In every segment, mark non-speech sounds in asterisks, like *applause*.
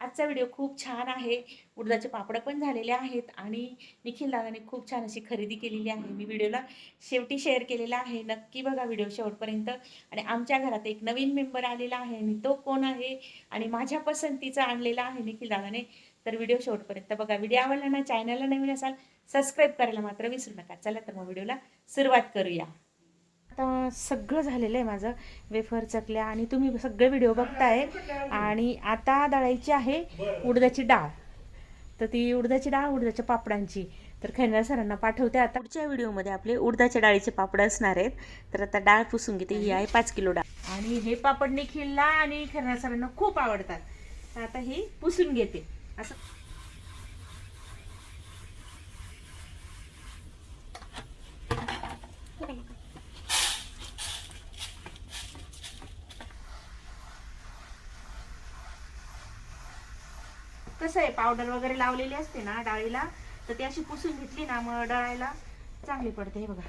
आजचा व्हिडिओ खूप छान आहे. उडदाचे पापड पण झालेले आहेत आणि निखिल दादाने खूप छान अशी खरेदी केलेली आहे. मी व्हिडिओला शेवटी शेअर केलेला आहे. नक्की बघा व्हिडिओ शेवटपर्यंत. आणि आमच्या घरात एक नवीन मेंबर आलेला आहे आणि तो कोण आहे? आणि माझ्या पसंतीचा आणलेला आहे निखिल दादाने. तर व्हिडिओ शेवटपर्यंत बघा. व्हिडिओ आवडला ना चॅनलला नवीन असाल सबस्क्राईब करायला मात्र विसरू नका. चला तर मग व्हिडिओला सुरुवात करूया. आता सगळं झालेलं आहे माझं. वेफर चकल्या आणि तुम्ही सगळे व्हिडिओ बघताय. आणि आता दळायची आहे उडदाची डाळ. तर ती उडदाची डाळ उडदाच्या पापडांची. तर खैरनार सरांना पाठवते. आता पुढच्या व्हिडिओमध्ये आपले उडदाच्या डाळीचे पापड असणार आहेत. तर आता डाळ पुसून घेते. ही आहे पाच किलो डाळ. आणि हे पापड निखिलला आणि खैरनार सरांना खूप आवडतात. तर आता ही पुसून घेते. असं कसं आहे पावडर वगैरे लावलेली असते ना डाळीला तर ती अशी पुसून घेतली ना मग डाळायला चांगली पडते. हे बघा.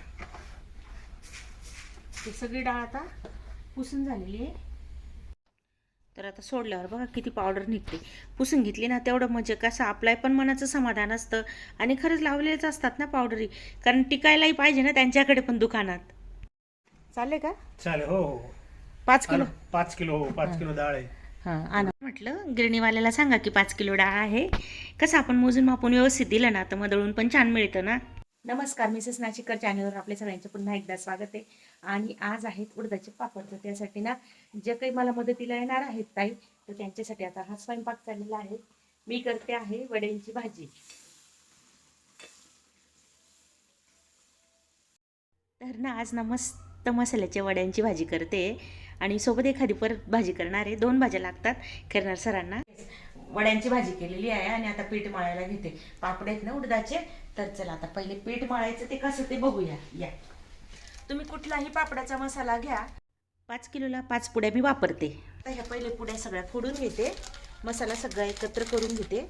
ती सगळी डाळ आता पुसून झालेली आहे. तर आता सोडल्यावर बघा किती पावडर निघते. पुसून घेतली ना तेवढं म्हणजे कसं आपलं पण मनाचं समाधान असतं. आणि खरंच लावलेलेच असतात ना पावडरी कारण टिकायलाही पाहिजे ना त्यांच्याकडे पण दुकानात. चालले का? चालेल हो हो पाच किलो. पाच किलो हो पाच किलो डाळ आहे. हां आणा. म्हटलं गिरणीवाल्याला सांगा की पाच किलो डाळ आहे. कसं आपण मोजून मापून व्यवस्थित दिलं ना तर मदळून पण छान मिळतं ना. नमस्कार मिसेस नाशिककर चॅनलवर आपल्या सगळ्यांचं पुन्हा एकदा स्वागत आहे. आणि आज आहेत उडदाचे पापड. तर त्यासाठी ना जे काही मला मदतीला येणार आहेत ताई तर त्यांच्यासाठी आता हा स्वयंपाक चाललेला आहे. मी करते आहे वड्यांची भाजी. तर ना आज ना मस्त मसाल्याच्या वड्यांची भाजी करते. आणि सोबत एखादी परत भाजी करणार आहे दोन भाज्या लागतात करणार सरांना. वड्यांची भाजी केलेली आहे आणि आता पीठ मळायला घेते. पापड आहेत ना उडदाचे? तर चला आता पहिले पीठ मळायचं ते कसं ते बघूया. या. तुम्ही कुठलाही पापडाचा मसाला घ्या. पाच किलोला पाच पुड्या मी वापरते. आता ह्या पहिले पुड्या सगळ्या फोडून घेते. मसाला सगळा एकत्र करून घेते.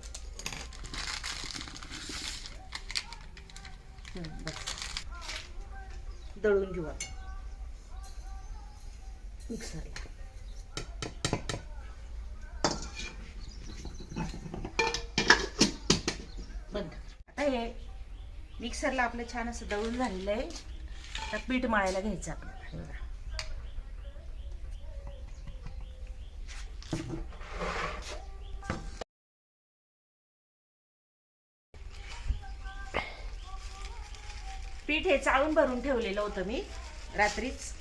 बस. दळून घेऊ आपण. मिक्सरला बंद. आता हे मिक्सरला आपलं छान असं दळून झालेलं आहे. आता पीठ मळायला घ्यायचं आपल्याला. पीठ हे चाळून भरून ठेवलेलं होतं मी रात्रीच.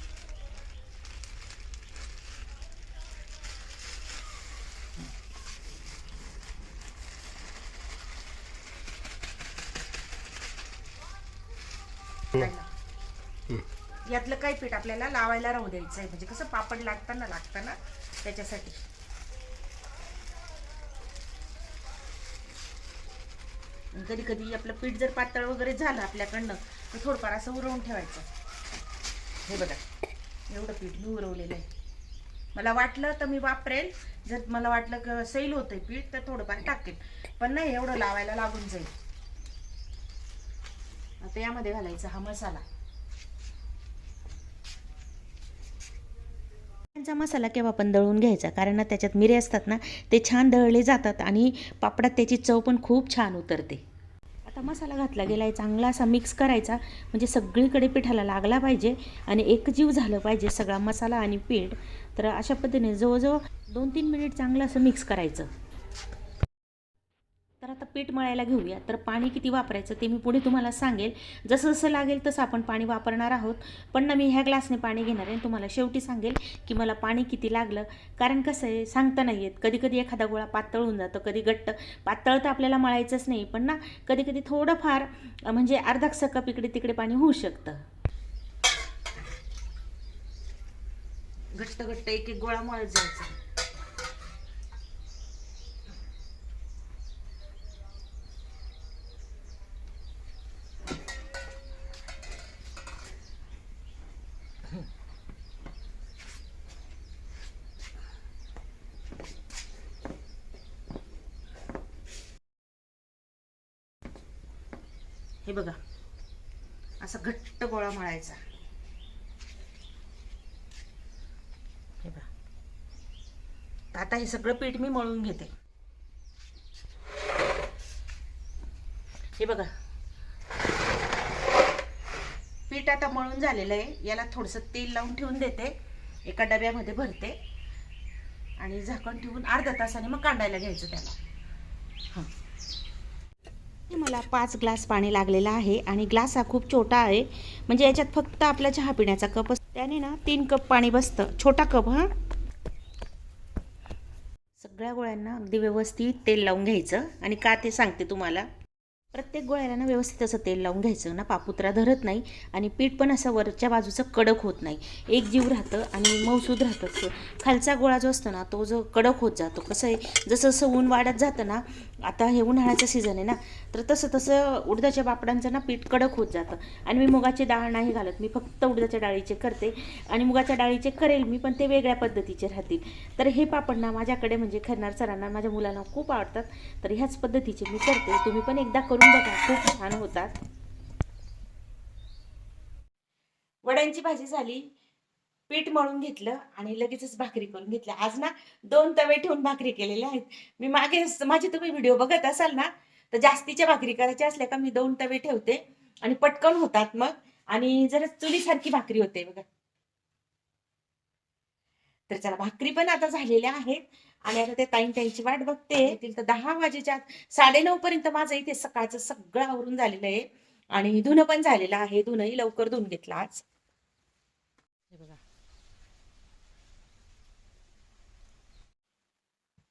यातलं काही पीठ आपल्याला लावायला राहू द्यायचं आहे म्हणजे कसं पापड लागताना लागताना त्याच्यासाठी. कधी कधी आपलं पीठ जर पातळ वगैरे झालं आपल्याकडनं तर थोडंफार असं उरवून ठेवायचं. हे बघा. एवढं पीठ मी उरवलेलं आहे. मला वाटलं तर मी वापरेल. जर मला वाटलं सैल होतंय पीठ तर थोडंफार टाकेल. पण नाही एवढं लावायला लागून जाईल. आता यामध्ये घालायचा हा मसाला. त्यांचा मसाला केव्हा पण दळून घ्यायचा कारण ना त्याच्यात मिरे असतात ना ते छान दळले जातात आणि पापडात त्याची चव पण खूप छान उतरते. आता मसाला घातला गेला आहे चांगला असा मिक्स करायचा म्हणजे सगळीकडे पिठाला लागला पाहिजे आणि एकजीव झालं पाहिजे सगळा मसाला आणि पीठ. तर अशा पद्धतीने जवळजवळ दोन तीन मिनिट चांगलं असं मिक्स करायचं. पीठ मळायला घेऊया. तर पाणी किती वापरायचं ते मी पुढे तुम्हाला सांगेल. जसं जसं लागेल तसं आपण पाणी वापरणार आहोत. पण ना मी ह्या ग्लासने पाणी घेणार आहे आणि तुम्हाला शेवटी सांगेल की मला पाणी किती लागलं. कारण कसं आहे सांगता नाही येत. कधी कधी एखादा गोळा पातळ होऊन जातो कधी घट्ट. पातळ तर आपल्याला मळायचंच नाही पण ना कधी कधी थोडंफार म्हणजे अर्धा कप इकडे तिकडे पाणी होऊ शकतं. घट्ट घट्ट एक एक गोळा मळत जायचा. हे बघा. असा घट्ट गोळा मळायचा. हे बघा. आता हे सगळं पीठ मी मळून घेते. हे बघा. पीठ आता मळून झालेलं आहे. याला थोडंसं तेल लावून ठेवून देते. एका डब्यामध्ये भरते. आणि झाकण ठेवून अर्धा तासाने मग कांडायला घ्यायचं त्याला. हां. मला पाच ग्लास पाणी लागलेलं आहे आणि ग्लास हा खूप छोटा आहे. म्हणजे याच्यात फक्त आपला चहा पिण्याचा कप असतो. त्याने ना तीन कप पाणी बसतं. छोटा कप हा. सगळ्या गोळ्यांना अगदी व्यवस्थित तेल लावून घ्यायचं आणि का ते सांगते तुम्हाला. प्रत्येक गोळ्याला ना व्यवस्थित असं तेल लावून घ्यायचं. ना पापुत्रा धरत नाही आणि पीठ पण असं वरच्या बाजूचं कडक होत नाही. एक जीव राहतं आणि मऊसूद राहतं. खालचा गोळा जो असतो ना तो जो कडक होत जातो. कसं आहे? जसं जसं ऊन वाढत जातं ना आता हे उन्हाळ्याचं सीझन आहे ना तर तसं तसं उडदाच्या पापडांचं ना पीठ कडक होत जातं. आणि मी मुगाची डाळ नाही घालत मी फक्त उडदाच्या डाळीचे करते. आणि मुगाच्या डाळीचे करेल मी पण ते वेगळ्या पद्धतीचे राहतील. तर हे पापड ना माझ्याकडे म्हणजे खरणार सरांना माझ्या मुलांना खूप आवडतात. तर ह्याच पद्धतीचे मी करते. तुम्ही पण एकदा करून बघा खूप छान होतात. वड्यांची भाजी झाली. पीठ मळून घेतलं आणि लगेचच भाकरी करून घेतल्या. आज ना दोन तवे ठेवून भाकरी केलेल्या आहेत. मी मागे माझे तुम्ही व्हिडिओ बघत असाल ना तर जास्तीच्या भाकरी करायच्या असल्या का मी दोन तवे ठेवते आणि पटकन होतात मग. आणि जरा चुलीसारखी भाकरी होते बघा. तर चला भाकरी पण आता झालेल्या आहेत. आणि आता ते ताईन त्यांची वाट बघते. येतील तर दहा वाजेच्या साडे नऊ पर्यंत माझं इथे सकाळचं सगळं आवरून झालेलं आहे. आणि धुणं पण झालेलं आहे. धुणंही लवकर धुवून घेतलं आज हे बघा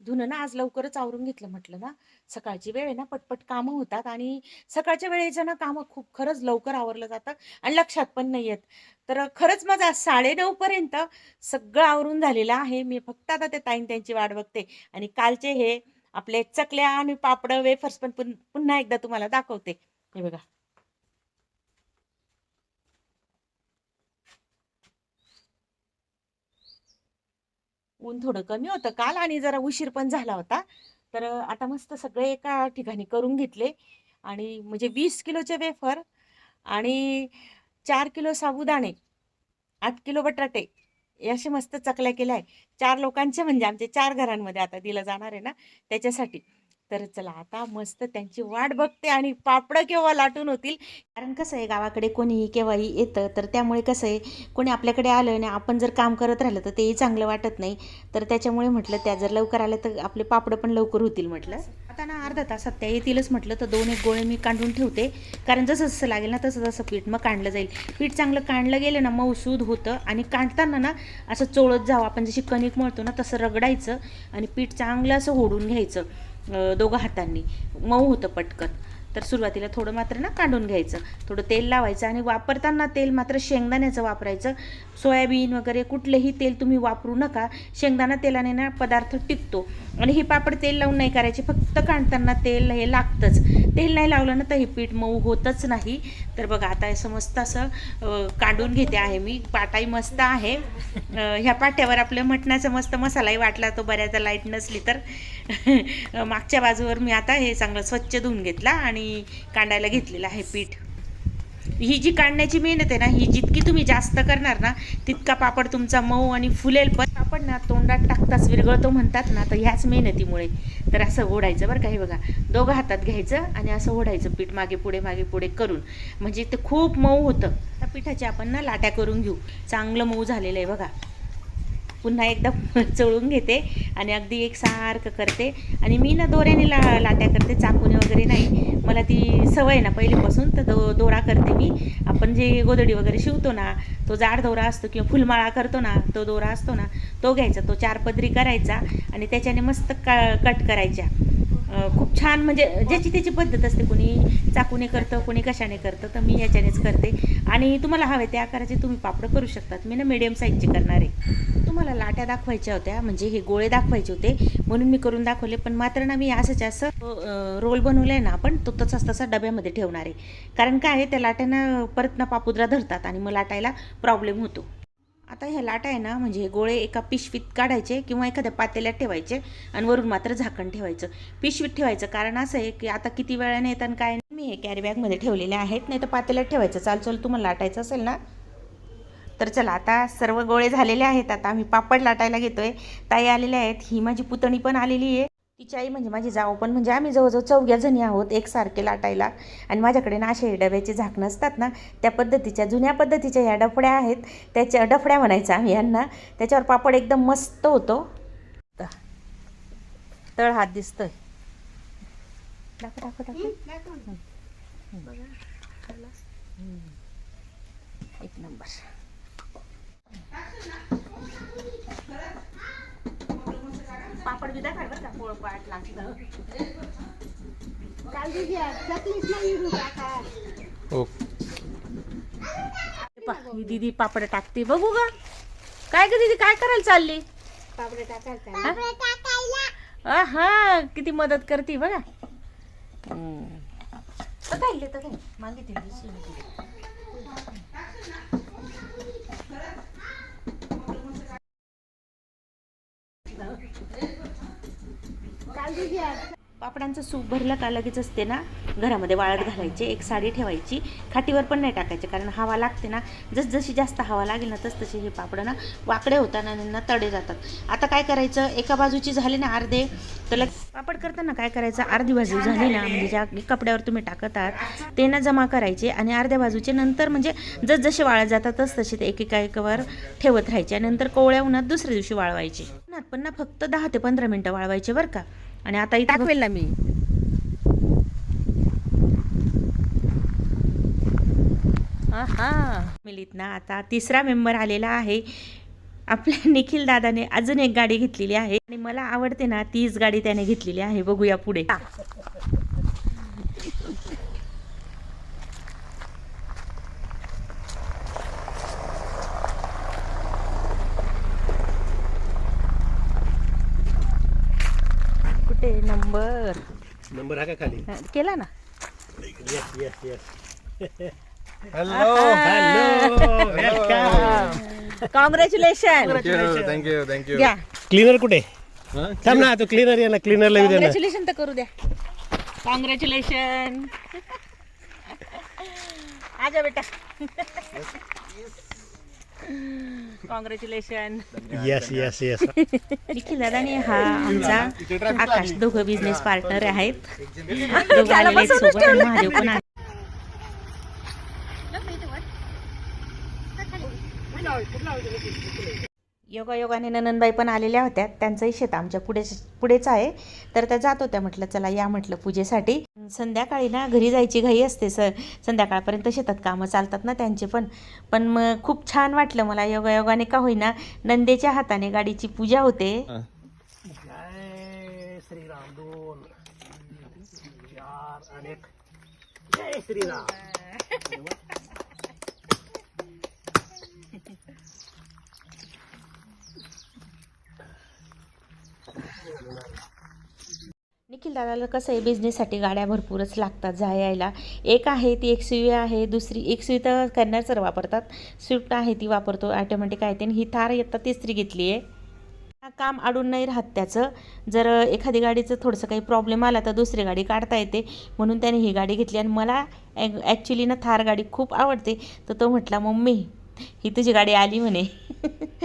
धुणं ना आज लवकरच आवरून घेतलं म्हटलं ना. सकाळची वेळ आहे ना पटपट कामं होतात आणि सकाळच्या वेळेचं ना कामं खूप खरंच लवकर आवरलं जातं आणि लक्षात पण नाही येत. तर खरंच माझा साडे साडेनऊ पर्यंत सगळं आवरून झालेलं आहे. मी फक्त आता ते ताईन त्यांची वाट बघते आणि कालचे हे आपले चकल्या आणि पापड वेफर्स पण पुन्हा एकदा तुम्हाला दाखवते. हे बघा. ऊन थोडं कमी होतं. काल आणि जरा उशीर पण झाला होता. तर आता मस्त सगळे एका ठिकाणी करून घेतले. आणि म्हणजे वीस किलोचे वेफर आणि चार किलो साबुदाणे आठ किलो बटाटे हे असे मस्त चकल्या केल्या आहे चार लोकांचे म्हणजे आमचे चार घरांमध्ये आता दिलं जाणार आहे ना त्याच्यासाठी. तर चला आता मस्त त्यांची वाट बघते आणि पापडं केव्हा लाटून होतील. कारण कसं आहे गावाकडे कोणीही केव्हाही येतं तर त्यामुळे कसं आहे कोणी आपल्याकडे आलं आणि आपण जर काम करत राहिलं तर तेही चांगलं वाटत नाही. तर त्याच्यामुळे म्हटलं त्या जर लवकर आलं तर आपले पापडं पण लवकर होतील म्हटलं. आता ना अर्धा तासात त्या येतीलच म्हटलं तर दोन एक गोळे मी काढून ठेवते. कारण जसं जसं लागेल ना तसं तसं पीठ मग काढलं जाईल. पीठ चांगलं काढलं गेलं ना मऊसूद होतं. आणि काढताना ना असं चोळत जावं. आपण जशी कणिक मळतो ना तसं रगडायचं आणि पीठ चांगलं असं होडून घ्यायचं. दोघं हातांनी. मऊ होतं पटकन. तर सुरुवातीला थोडं मात्र ना काढून घ्यायचं. थोडं तेल लावायचं आणि वापरताना तेल मात्र शेंगदाण्याचं वापरायचं. सोयाबीन वगैरे कुठलेही तेल तुम्ही वापरू नका. शेंगदाणा तेलाने ना पदार्थ टिकतो. आणि हे पापड तेल लावून नाही करायचे फक्त काढताना तेल हे लागतंच. तेल नाही लावलं ना तर हे पीठ मऊ होतच नाही. तर बघा आता असं मस्त असं काढून घेते आहे मी. पाटाही मस्त आहे. ह्या पाट्यावर आपलं मटणाचा मस्त मसालाही वाटला तो बऱ्याचदा लाइट नसली तर. *laughs* मागच्या बाजूवर मी आता हे चांगलं स्वच्छ धुवून घेतला आणि मी कांडायला घेतलेलं आहे पीठ. ही जी काढण्याची मेहनत आहे ना ही जितकी तुम्ही जास्त करणार ना तितका पापड तुमचा मऊ आणि फुलेल पण. पापड ना तोंडात टाकताच विरघळतो म्हणतात ना तर ह्याच मेहनतीमुळे. तर असं ओढायचं बरं का हे बघा. दोघं हातात घ्यायचं आणि असं ओढायचं पीठ मागे पुढे मागे पुढे करून. म्हणजे ते खूप मऊ होतं. त्या पिठाच्या आपण ना लाट्या करून घेऊ. चांगलं मऊ झालेलं आहे बघा. पुन्हा एकदा *laughs* चळून घेते आणि अगदी एक सारखं करते. आणि मी ना दोऱ्याने ला लाट्या करते चाकूने वगैरे नाही. मला ती सवय आहे ना पहिलीपासून तर दो दोरा करते मी. आपण जे गोदडी वगैरे शिवतो ना तो जाड दोरा असतो किंवा फुलमाळा करतो ना तो दोरा असतो ना तो घ्यायचा. तो चार पदरी करायचा आणि त्याच्याने मस्त का कट करायच्या. खूप छान म्हणजे ज्याची त्याची पद्धत असते कोणी चाकूने करतं कोणी कशाने करतं तर मी ह्याच्यानेच करते. आणि तुम्हाला हवे त्या आकाराचे तुम्ही पापडं करू शकतात. मी ना मिडियम साईजचे करणार आहे. तुम्हाला लाट्या दाखवायच्या होत्या म्हणजे हे गोळे दाखवायचे होते म्हणून मी करून दाखवले पण मात्र ना मी असंच असं रोल बनवलं आहे ना आपण तो तसाच तसा डब्यामध्ये ठेवणार आहे. कारण काय आहे त्या लाट्यानं परत ना पापुद्रा धरतात आणि मग लाटायला प्रॉब्लेम होतो. आता ह्या लाटा आहे ना म्हणजे हे गोळे एका पिशवीत काढायचे किंवा एखाद्या पातेल्यात ठेवायचे आणि वरून मात्र झाकण ठेवायचं. पिशवीत ठेवायचं. कारण असं आहे की आता किती वेळाने येतात काय नाही. मी हे कॅरीबॅगमध्ये ठेवलेले आहेत. नाही तर पातेल्यात ठेवायचं. चाल चाल तुम्हाला लाटायचं असेल ना? तर चला आता सर्व गोळे झालेले आहेत. आता आम्ही पापड लाटायला घेतोय. ताई आलेल्या आहेत. ही माझी पुतणी पण आलेली आहे. तिची आई म्हणजे माझी जाऊ पण म्हणजे आम्ही जवळजवळ चौघ्या जणी आहोत एकसारखे लाटायला. आणि माझ्याकडे ना असे डब्याचे झाकणं असतात ना त्या पद्धतीच्या जुन्या पद्धतीच्या ह्या डफड्या आहेत. त्याच्या डफड्या म्हणायचं आम्ही यांना. त्याच्यावर पापड एकदम मस्त होतो. तळ हात दिसतोय. दाखव दाखव दाखव. एक नंबर. पापड बी दाखव बरं का पोळपाट लागलं. पा, ही दीदी पापड टाकते. बघू का काय ग दीदी काय करायला चालली? हा? हा किती मदत करते बघा. हम्म. तर काय तर काय मागितली. पापडांचं सूप भरलं का लगेच असते ना घरामध्ये वाळत घालायचे एक साडी ठेवायची खाटीवर पण नाही टाकायचे कारण हवा लागते ना. जसजशी जास्त हवा लागेल ना तस तसे हे पापड ना वाकडे होताना ना तडे जातात. आता काय करायचं एका बाजूची झाली ना अर्धे तर लग पापड करताना काय करायचं अर्धी बाजू झाली ना म्हणजे ज्या कपड्यावर तुम्ही टाकत आहात ते ना जमा करायचे आणि अर्ध्या बाजूचे नंतर म्हणजे जस जसे वाळत जातात तस तसे ते एकेका एकावर ठेवत राहायचे आणि नंतर कोवळ्या उन्हात दुसऱ्या दिवशी वाळवायचे. उन्हात पण ना फक्त दहा ते पंधरा मिनटं वाळवायचे बरं का. आणि आता इथे दाखवेल ना मी. हा मिलीत ना आता तिसरा मेंबर आलेला आहे. आपल्या *laughs* निखिल दादाने अजून एक गाडी घेतलेली आहे. आणि मला आवडते ना तीच गाडी त्याने घेतलेली आहे. बघूया पुढे. कुठे नंबर. नंबर हा का खाली? केला ना. Yes yes yes hello hello welcome congratulation thank you thank you घ्या. क्लीनर कुठे? थांब ना तो क्लीनर ये ना क्लीनरला येऊ कॉंग्रॅच्युलेशन तर करू द्या. कॉंग्रॅच्युलेशन आजा बेटा. Congratulation yes yes yes Nikhil दादाने हा आमचा आकाश. दोघं बिझनेस पार्टनर आहेत. दोघं आलेले आहेत सोबत आणि महादेव पण आहे योगा योगाने ननंदबाई पण आलेल्या होत्या. त्यांचंही शेत आमच्या पुढे पुढेच आहे. तर त्या जात होत्या म्हटलं चला या म्हटलं पूजेसाठी. संध्याकाळी ना घरी जायची घाई असते स संध्याकाळपर्यंत शेतात कामं चालतात ना त्यांचे पण. पण मग खूप छान वाटलं मला. योगायोगाने का होईना नंदेच्या हाताने गाडीची पूजा होते. जय श्रीराम. दोन चार आणि एक. जय श्रीराम. *laughs* निखिल दादाला कसं आहे बिझनेससाठी गाड्या भरपूरच लागतात जा यायला एक आहे ती एक सुई आहे दुसरी एक सुई तर करणार वापरतात. स्विफ्ट आहे ती वापरतो ॲटोमॅटिक आहे ते. आणि ही थार येतात तिसरी घेतली आहे. हा काम अडून नाही राहत त्याचं. जर एखादी गाडीचं थोडंसं काही प्रॉब्लेम आला तर दुसरी गाडी काढता येते. म्हणून त्याने ही गाडी घेतली. आणि मला ॲक्च्युली ना थार गाडी खूप आवडते. तर तो म्हटला मम्मी ही तुझी गाडी आली म्हणे.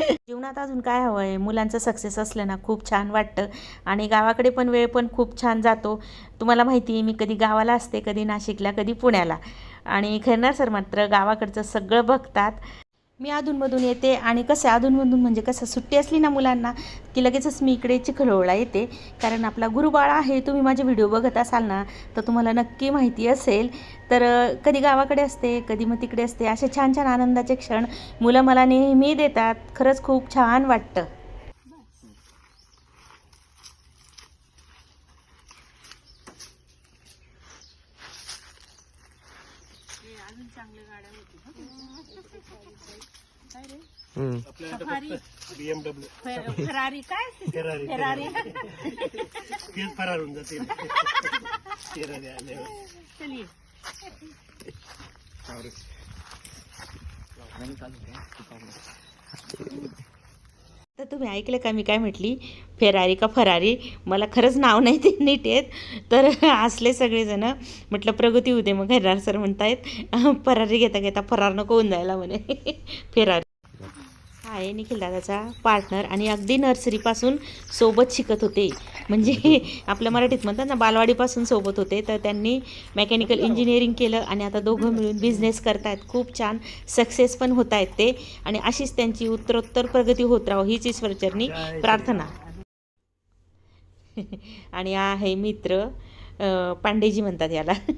जीवनात अजून काय हवं आहे मुलांचं सक्सेस असलं ना खूप छान वाटतं. आणि गावाकडे पण वेळ पण खूप छान जातो. तुम्हाला माहिती आहे मी कधी गावाला असते कधी नाशिकला कधी पुण्याला. आणि खैरनार सर मात्र गावाकडचं सगळं बघतात. मी अधूनमधून येते आणि कसं अधूनमधून म्हणजे कसं सुट्टी असली ना मुलांना की लगेचच मी इकडे चिखलोळला येते. कारण आपला गुरुबाळा आहे तुम्ही माझे व्हिडिओ बघत असाल ना तर तुम्हाला नक्की माहिती असेल. तर कधी गावाकडे असते कधी मग तिकडे असते असे छान छान आनंदाचे क्षण मुलं मला नेहमी देतात. खरंच खूप छान वाटतं. बीएमडब्ल्यू. फरारी. काय फेरारी. फेरारी. तेच फरार होऊन जातील. फेरारी आल्यावर तर तुम्ही ऐकलं का? मी काय म्हटली? फेरारी का फरारी? मला खरंच नाव नाही ते नीट येत. तर असले सगळेजण म्हटलं प्रगती होते मग घरार सर म्हणतायत फरारी घेता घेता फरार नको होऊन जायला म्हणे. *laughs* फेरारी. आहे निखिल दादाचा पार्टनर आणि अगदी नर्सरीपासून सोबत शिकत होते. म्हणजे *laughs* आपल्या मराठीत म्हणतात ना बालवाडीपासून सोबत होते. तर त्यांनी मेकॅनिकल इंजिनिअरिंग केलं आणि आता दोघं मिळून बिझनेस करतायत. खूप छान सक्सेस पण होत आहेत ते. आणि अशीच त्यांची उत्तरोत्तर प्रगती होत राहो हीच ईश्वरचरणी प्रार्थना. *laughs* आणि हा आहे मित्र पांडेजी म्हणतात याला. *laughs*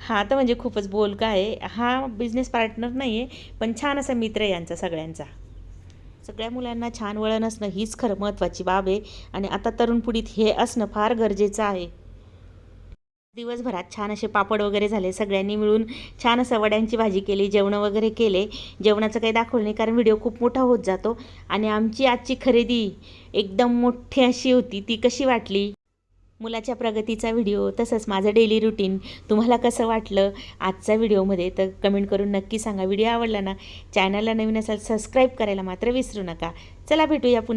हा तर म्हणजे खूपच बोलका आहे. हा बिझनेस पार्टनर नाही आहे पण छान असा मित्र आहे यांचा सगळ्यांचा. सगळ्या मुलांना छान वळण असणं हीच खरं महत्त्वाची बाब आहे. आणि आता तरुण पिढीत हे असणं फार गरजेचं आहे. दिवसभरात छान असे पापड वगैरे झाले. सगळ्यांनी मिळून छान असं वड्यांची भाजी केली जेवणं वगैरे केले. जेवणाचं काही दाखवलं नाही कारण व्हिडिओ खूप मोठा होत जातो. आणि आमची आजची खरेदी एकदम मोठी अशी होती. ती कशी वाटली? मुलाच्या प्रगतीचा व्हिडिओ तसंच माझं डेली रुटीन तुम्हाला कसं वाटलं आजचा व्हिडिओमध्ये? तर कमेंट करून नक्की सांगा. व्हिडिओ आवडला ना चॅनलला नवीन असाल सबस्क्राईब करायला मात्र विसरू नका. चला भेटूया पुन्हा.